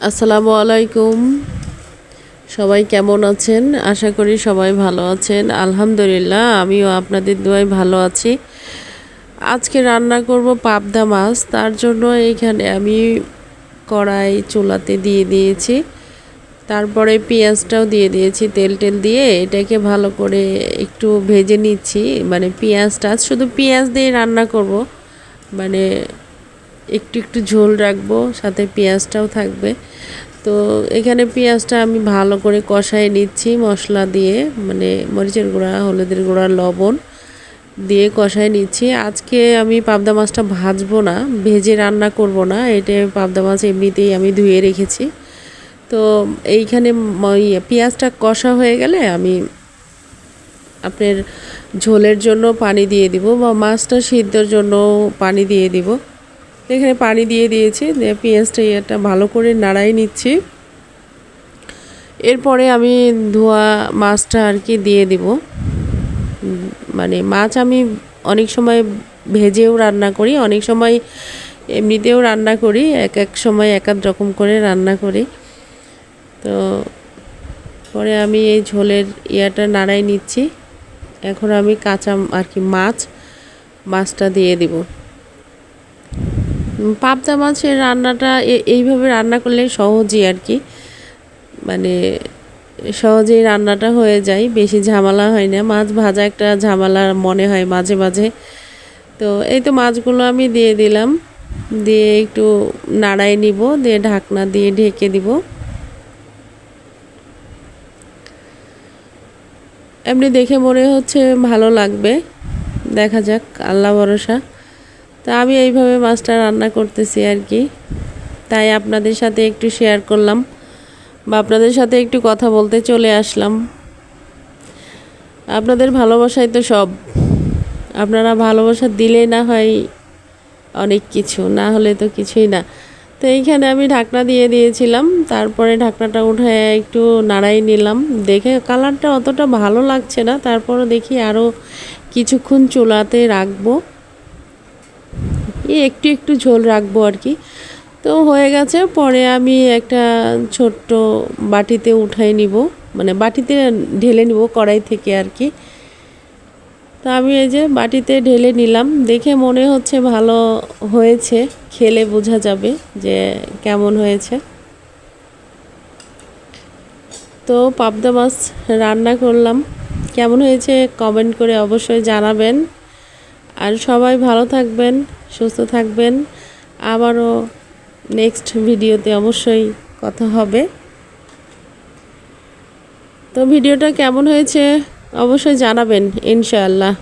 আসসালামু আলাইকুম। সবাই কেমন আছেন? আশা করি সবাই ভালো আছেন। আলহামদুলিল্লাহ, আমিও আপনাদের দোয়ায় ভালো আছি। আজকে রান্না করব পাবদা মাছ। তার জন্য এখানে আমি কড়াই চুলাতে দিয়ে দিয়েছি। তারপরে পেঁয়াজটাও দিয়ে দিয়েছি তেল টেল দিয়ে। এটাকে ভালো করে একটু ভেজে নিচ্ছি। মানে পেঁয়াজটা, শুধু পেঁয়াজ দিয়ে রান্না করব। মানে একটু একটু ঝোল রাখব, সাথে পেঁয়াজটাও থাকবে। তো এখানে পেঁয়াজটা আমি ভালো করে কষাই নিচ্ছি মশলা দিয়ে মানে মরিচের গুঁড়া, হলুদের গুঁড়া, লবণ দিয়ে কষাই নিচ্ছি। আজকে আমি পাবদা মাছটা ভাজবো না, ভেজে রান্না করব না, এটা পাবদা মাছ এমনিতেই আমি ধুয়ে রেখেছি। তো এইখানে পেঁয়াজটা কষা হয়ে গেলে আমি আপনার ঝোলের জন্য পানি দিয়ে দিব বা মাছটা সিদ্ধর জন্য পানি দিয়ে দিব। এখানে পানি দিয়ে দিয়েছি, দিয়ে পেঁয়াজটা ইয়েটা ভালো করে নাড়াই নিচ্ছি। এরপরে আমি ধোয়া মাছটা আর কি দিয়ে দিব। মানে মাছ আমি অনেক সময় ভেজেও রান্না করি, অনেক সময় এমনিতেও রান্না করি, এক এক সময় এক এক রকম করে রান্না করি। তো পরে আমি এই ঝোলের ইয়াটা নাড়াই নিচ্ছি। এখন আমি কাঁচা আর কি মাছ, মাছটা দিয়ে দিব। পাবদা মাছের রান্নাটা এইভাবে রান্না করলে সহজই আর কি। মানে সহজেই রান্নাটা হয়ে যায়, বেশি ঝামেলা হয় না। মাছ ভাজা একটা ঝামেলা মনে হয় মাঝে মাঝে। তো এই তো মাছগুলো আমি দিয়ে দিলাম। দিয়ে একটু নাড়াই নিব, দিয়ে ঢাকনা দিয়ে ঢেকে দিব। এমনি দেখে মনে হচ্ছে ভালো লাগবে। দেখা যাক, আল্লাহ ভরসা। তা আমি এইভাবে মাছটা রান্না করতেছি আর কি। তাই আপনাদের সাথে একটু শেয়ার করলাম বা আপনাদের সাথে একটু কথা বলতে চলে আসলাম। আপনাদের ভালোবাসাই তো সব। আপনারা ভালোবাসা দিলে না হয় অনেক কিছু, না হলে তো কিছুই না। তো এইখানে আমি ঢাকনা দিয়ে দিয়েছিলাম, তারপরে ঢাকনাটা উঠে একটু নাড়াই নিলাম। দেখে কালারটা অতটা ভালো লাগছে না তারপরে দেখি আরও কিছুক্ষণ চুলাতে রাখব। এই একটু একটু ঝোল রাখব আর কি। তো হয়ে গেছে, পরে আমি একটা ছোট্ট বাটিতে উঠাই নিব মানে বাটিতে ঢেলে নিব কড়াই থেকে আর কি। তো আমি এই যে বাটিতে ঢেলে নিলাম, দেখে মনে হচ্ছে ভালো হয়েছে, খেলে বোঝা যাবে যে কেমন হয়েছে। তো পাবদা মাছ রান্না করলাম, কেমন হয়েছে কমেন্ট করে অবশ্যই জানাবেন। আর সবাই ভালো থাকবেন, সুস্থ থাকবেন। আবারও নেক্সট ভিডিওতে অবশ্যই কথা হবে। তো ভিডিওটা কেমন হয়েছে অবশ্যই জানাবেন, ইনশাআল্লাহ।